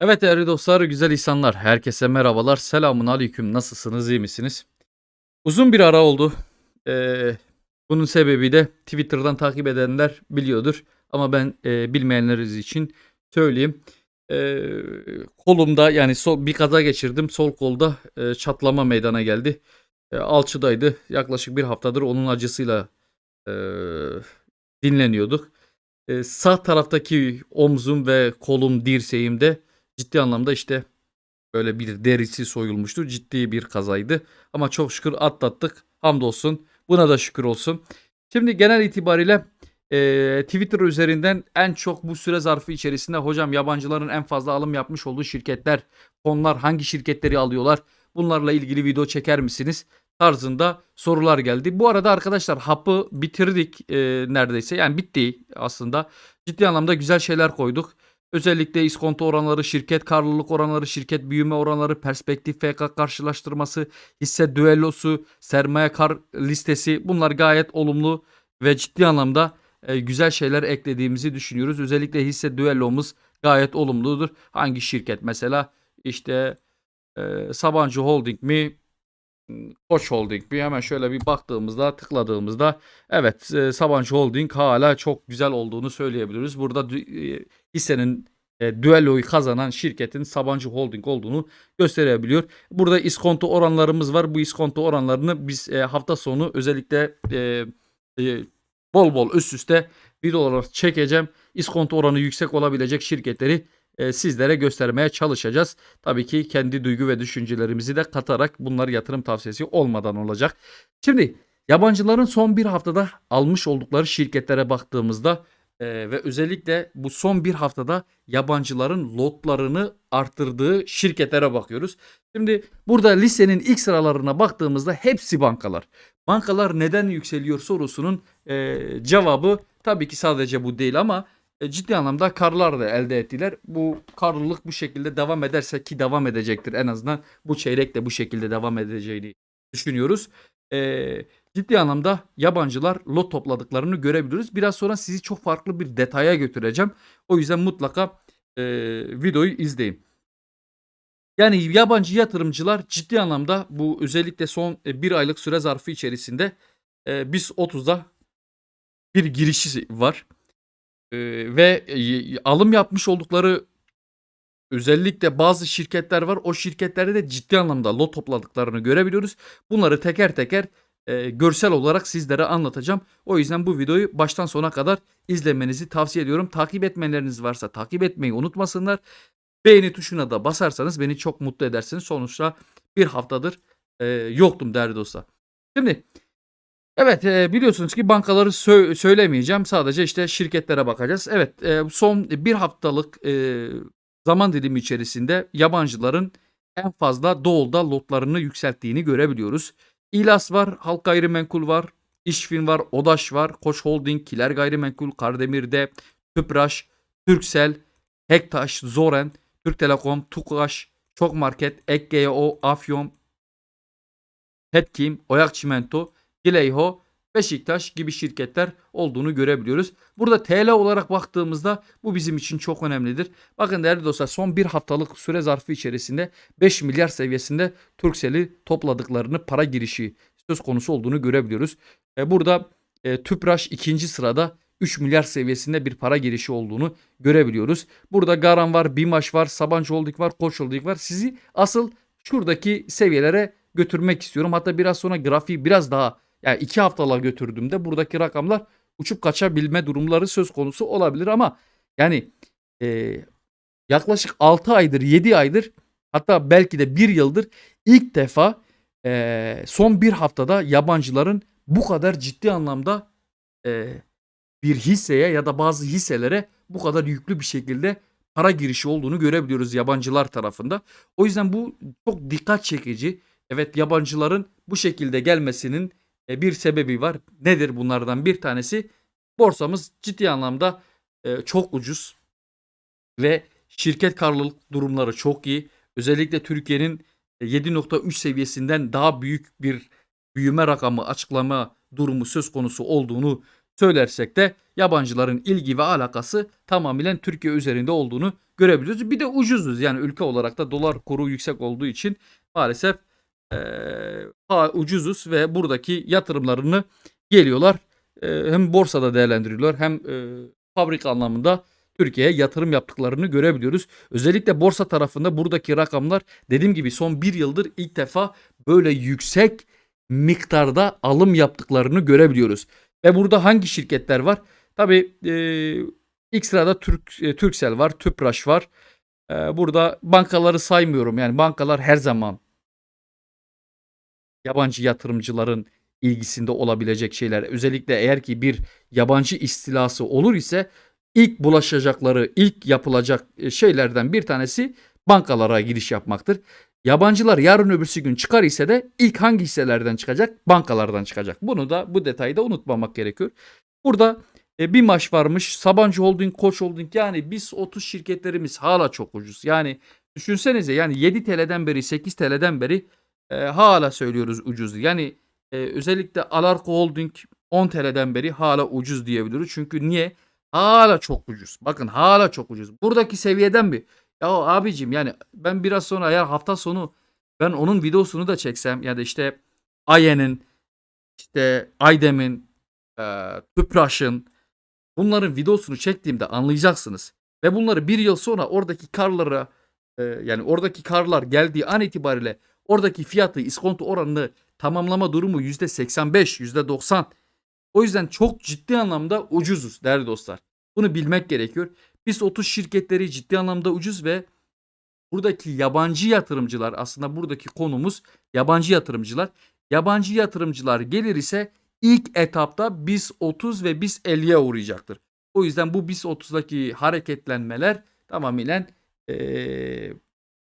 Evet değerli dostlar, güzel insanlar. Herkese merhabalar. Selamun aleyküm. Nasılsınız, iyi misiniz? Uzun bir ara oldu. Ee, bunun sebebi de Twitter'dan takip edenler biliyordur. Ama ben e, bilmeyenleriniz için söyleyeyim. Ee, kolumda yani sol, bir kaza geçirdim. Sol kolda e, çatlama meydana geldi. E, alçıdaydı. Yaklaşık bir haftadır onun acısıyla e, dinleniyorduk. E, sağ taraftaki omzum ve kolum dirseğimde ciddi anlamda işte böyle bir derisi soyulmuştu. Ciddi bir kazaydı. Ama çok şükür atlattık. Hamdolsun. Buna da şükür olsun. Şimdi genel itibariyle e, Twitter üzerinden en çok bu süre zarfı içerisinde hocam yabancıların en fazla alım yapmış olduğu şirketler, fonlar hangi şirketleri alıyorlar? Bunlarla ilgili video çeker misiniz? tarzında sorular geldi. Bu arada arkadaşlar hapı bitirdik e, neredeyse. Yani bitti aslında. Ciddi anlamda güzel şeyler koyduk. Özellikle iskonto oranları, şirket karlılık oranları, şirket büyüme oranları, perspektif FK karşılaştırması, hisse düellosu, sermaye kar listesi bunlar gayet olumlu ve ciddi anlamda e, güzel şeyler eklediğimizi düşünüyoruz. Özellikle hisse düellomuz gayet olumludur. Hangi şirket mesela işte e, Sabancı Holding mi, Koç Holding bir hemen şöyle bir baktığımızda tıkladığımızda evet e, Sabancı Holding hala çok güzel olduğunu söyleyebiliriz. Burada e, hissenin e, düelloyu kazanan şirketin Sabancı Holding olduğunu gösterebiliyor. Burada iskonto oranlarımız var. Bu iskonto oranlarını biz e, hafta sonu özellikle e, e, bol bol üst üste videolar çekeceğim. İskonto oranı yüksek olabilecek şirketleri e, sizlere göstermeye çalışacağız. Tabii ki kendi duygu ve düşüncelerimizi de katarak bunlar yatırım tavsiyesi olmadan olacak. Şimdi yabancıların son bir haftada almış oldukları şirketlere baktığımızda e, ve özellikle bu son bir haftada yabancıların lotlarını arttırdığı şirketlere bakıyoruz. Şimdi burada listenin ilk sıralarına baktığımızda hepsi bankalar. Bankalar neden yükseliyor sorusunun e, cevabı tabii ki sadece bu değil ama ciddi anlamda karlar da elde ettiler. Bu karlılık bu şekilde devam ederse ki devam edecektir en azından bu çeyrek de bu şekilde devam edeceğini düşünüyoruz. E, ciddi anlamda yabancılar lot topladıklarını görebiliyoruz. Biraz sonra sizi çok farklı bir detaya götüreceğim. O yüzden mutlaka e, videoyu izleyin. Yani yabancı yatırımcılar ciddi anlamda bu özellikle son e, bir aylık süre zarfı içerisinde e, biz 30'a bir girişi var. Ve y alım yapmış oldukları özellikle bazı şirketler var. O şirketlerde de ciddi anlamda lot topladıklarını görebiliyoruz. Bunları teker teker eee, görsel olarak sizlere anlatacağım. O yüzden bu videoyu baştan sona kadar izlemenizi tavsiye ediyorum. Takip etmeleriniz varsa takip etmeyi unutmasınlar. Beğeni tuşuna da basarsanız beni çok mutlu edersiniz. Sonuçta bir haftadır eee, yoktum değerli dostlar. Şimdi Evet, eee, biliyorsunuz ki bankaları sö söylemeyeceğim. Sadece işte şirketlere bakacağız. Evet, eee, son bir haftalık eee, zaman dilimi içerisinde yabancıların en fazla Doğu'da lotlarını yükselttiğini görebiliyoruz. İlas var, Halk Gayrimenkul var, İşfin var, Odaş var, Koç Holding, Kiler Gayrimenkul, Kardemir'de, Tüpraş, Türksel, Hektaş, Zoren, Türk Telekom, Tukaş, Çok Market, Ekgeo, Afyon, Petkim, Oyak Çimento Gileyho, Beşiktaş gibi şirketler olduğunu görebiliyoruz. Burada TL olarak baktığımızda bu bizim için çok önemlidir. Bakın değerli dostlar son bir haftalık süre zarfı içerisinde 5 milyar seviyesinde Turkcell'i topladıklarını para girişi söz konusu olduğunu görebiliyoruz. E, burada e, Tüpraş ikinci sırada 3 milyar seviyesinde bir para girişi olduğunu görebiliyoruz. Burada Garan var, Bimaş var, Sabancı Holding var, Koç Holding var. Sizi asıl şuradaki seviyelere götürmek istiyorum. Hatta biraz sonra grafiği biraz daha yani iki haftalar götürdüğümde buradaki rakamlar uçup kaçabilme durumları söz konusu olabilir ama yani e, yaklaşık 6 aydır 7 aydır hatta belki de 1 yıldır ilk defa e, son bir haftada yabancıların bu kadar ciddi anlamda e, bir hisseye ya da bazı hisselere bu kadar yüklü bir şekilde para girişi olduğunu görebiliyoruz yabancılar tarafında. O yüzden bu çok dikkat çekici. Evet yabancıların bu şekilde gelmesinin e, bir sebebi var. Nedir bunlardan bir tanesi? Borsamız ciddi anlamda e, çok ucuz ve şirket karlılık durumları çok iyi. Özellikle Türkiye'nin 7.3 seviyesinden daha büyük bir büyüme rakamı açıklama durumu söz konusu olduğunu söylersek de yabancıların ilgi ve alakası tamamen Türkiye üzerinde olduğunu görebiliyoruz. Bir de ucuzuz yani ülke olarak da dolar kuru yüksek olduğu için maalesef ha- ucuzuz ve buradaki yatırımlarını geliyorlar. Hem borsada değerlendiriyorlar hem fabrika anlamında Türkiye'ye yatırım yaptıklarını görebiliyoruz. Özellikle borsa tarafında buradaki rakamlar dediğim gibi son bir yıldır ilk defa böyle yüksek miktarda alım yaptıklarını görebiliyoruz. Ve burada hangi şirketler var? Tabii eee, ilk sırada Türk e, Turkcell var, Tüpraş var. Eee, burada bankaları saymıyorum. Yani bankalar her zaman yabancı yatırımcıların ilgisinde olabilecek şeyler. Özellikle eğer ki bir yabancı istilası olur ise ilk bulaşacakları, ilk yapılacak e, şeylerden bir tanesi bankalara giriş yapmaktır. Yabancılar yarın öbürsü gün çıkar ise de ilk hangi hisselerden çıkacak? Bankalardan çıkacak. Bunu da bu detayı da unutmamak gerekiyor. Burada e, bir maç varmış. Sabancı Holding, Koç Holding yani biz 30 şirketlerimiz hala çok ucuz. Yani düşünsenize yani 7 TL'den beri 8 TL'den beri e, hala söylüyoruz ucuz. Yani e, özellikle Alarko Holding 10 TL'den beri hala ucuz diyebiliriz. Çünkü niye? Hala çok ucuz. Bakın hala çok ucuz. Buradaki seviyeden mi? Ya abicim yani ben biraz sonra eğer hafta sonu ben onun videosunu da çeksem ya da işte Ayen'in işte Aydem'in e, Tüpraş'ın bunların videosunu çektiğimde anlayacaksınız. Ve bunları bir yıl sonra oradaki karlara e, yani oradaki karlar geldiği an itibariyle oradaki fiyatı iskonto oranını tamamlama durumu %85, %90. O yüzden çok ciddi anlamda ucuzuz değerli dostlar. Bunu bilmek gerekiyor. Biz 30 şirketleri ciddi anlamda ucuz ve buradaki yabancı yatırımcılar aslında buradaki konumuz yabancı yatırımcılar. Yabancı yatırımcılar gelir ise ilk etapta BIS 30 ve BIS 50'ye uğrayacaktır. O yüzden bu BIS 30'daki hareketlenmeler tamamen eee,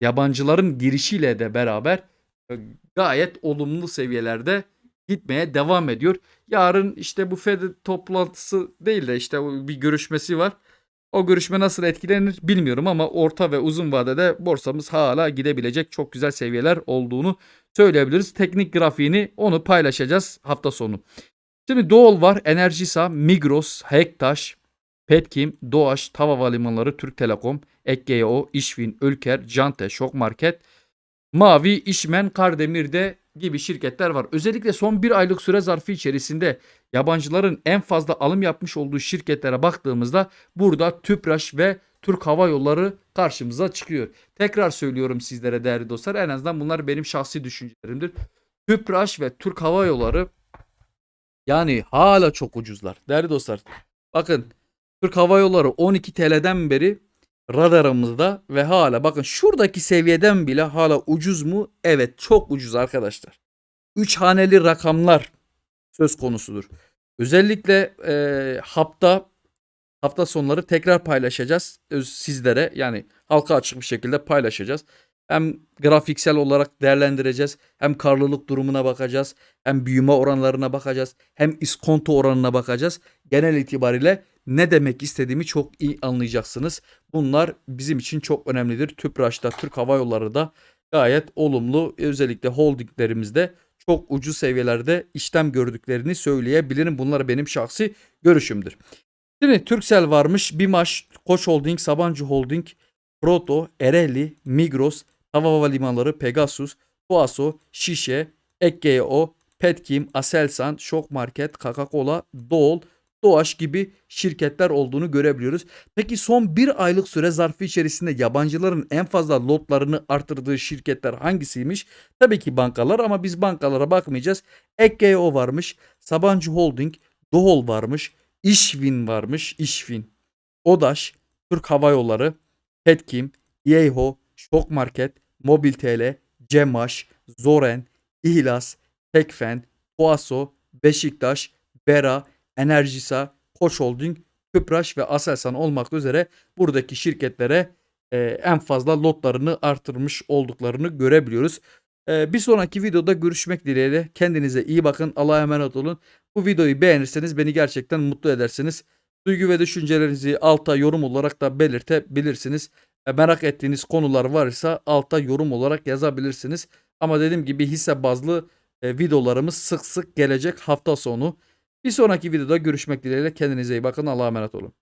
yabancıların girişiyle de beraber e, gayet olumlu seviyelerde gitmeye devam ediyor. Yarın işte bu Fed toplantısı değil de işte bir görüşmesi var. O görüşme nasıl etkilenir bilmiyorum ama orta ve uzun vadede borsamız hala gidebilecek çok güzel seviyeler olduğunu söyleyebiliriz. Teknik grafiğini onu paylaşacağız hafta sonu. Şimdi Doğal var, Enerjisa, Migros, Hektaş, Petkim, Doğaç, Tava Havalimanları, Türk Telekom, Ekgeo, İşvin, Ülker, Cante, Şok Market, Mavi, İşmen, Kardemir'de gibi şirketler var. Özellikle son bir aylık süre zarfı içerisinde yabancıların en fazla alım yapmış olduğu şirketlere baktığımızda burada Tüpraş ve Türk Hava Yolları karşımıza çıkıyor. Tekrar söylüyorum sizlere değerli dostlar en azından bunlar benim şahsi düşüncelerimdir. Tüpraş ve Türk Hava Yolları yani hala çok ucuzlar. Değerli dostlar bakın Türk Hava Yolları 12 TL'den beri radarımızda ve hala bakın şuradaki seviyeden bile hala ucuz mu? Evet çok ucuz arkadaşlar. 3 haneli rakamlar söz konusudur. Özellikle e, hafta hafta sonları tekrar paylaşacağız sizlere yani halka açık bir şekilde paylaşacağız. Hem grafiksel olarak değerlendireceğiz, hem karlılık durumuna bakacağız, hem büyüme oranlarına bakacağız, hem iskonto oranına bakacağız. Genel itibariyle ne demek istediğimi çok iyi anlayacaksınız. Bunlar bizim için çok önemlidir. Tüpraş'ta, Türk Hava Yolları da gayet olumlu. Özellikle holdinglerimizde çok ucuz seviyelerde işlem gördüklerini söyleyebilirim. Bunlar benim şahsi görüşümdür. Şimdi Turkcell varmış. Bimaş, Koç Holding, Sabancı Holding, Proto, Ereğli, Migros, Hava Havalimanları, Pegasus, Tuaso, Şişe, Ekkeo, Petkim, Aselsan, Şok Market, Coca-Cola, Dol, Doğaç gibi şirketler olduğunu görebiliyoruz. Peki son bir aylık süre zarfı içerisinde yabancıların en fazla lotlarını artırdığı şirketler hangisiymiş? Tabii ki bankalar ama biz bankalara bakmayacağız. Ekkeo varmış, Sabancı Holding, Dohol varmış, İşvin varmış, İşvin, Odaş, Türk Hava Yolları, Petkim, Yeyho, Şok Market, Mobil TL, Cemaş, Zoren, İhlas, Tekfen, Tuaso, Beşiktaş, Bera, Enerjisa, Koç Holding, Tüpraş ve Aselsan olmak üzere buradaki şirketlere e, en fazla lotlarını artırmış olduklarını görebiliyoruz. E, bir sonraki videoda görüşmek dileğiyle. Kendinize iyi bakın. Allah'a emanet olun. Bu videoyu beğenirseniz beni gerçekten mutlu edersiniz. Duygu ve düşüncelerinizi alta yorum olarak da belirtebilirsiniz. E, merak ettiğiniz konular varsa alta yorum olarak yazabilirsiniz. Ama dediğim gibi hisse bazlı e, videolarımız sık sık gelecek hafta sonu. Bir sonraki videoda görüşmek dileğiyle kendinize iyi bakın. Allah'a emanet olun.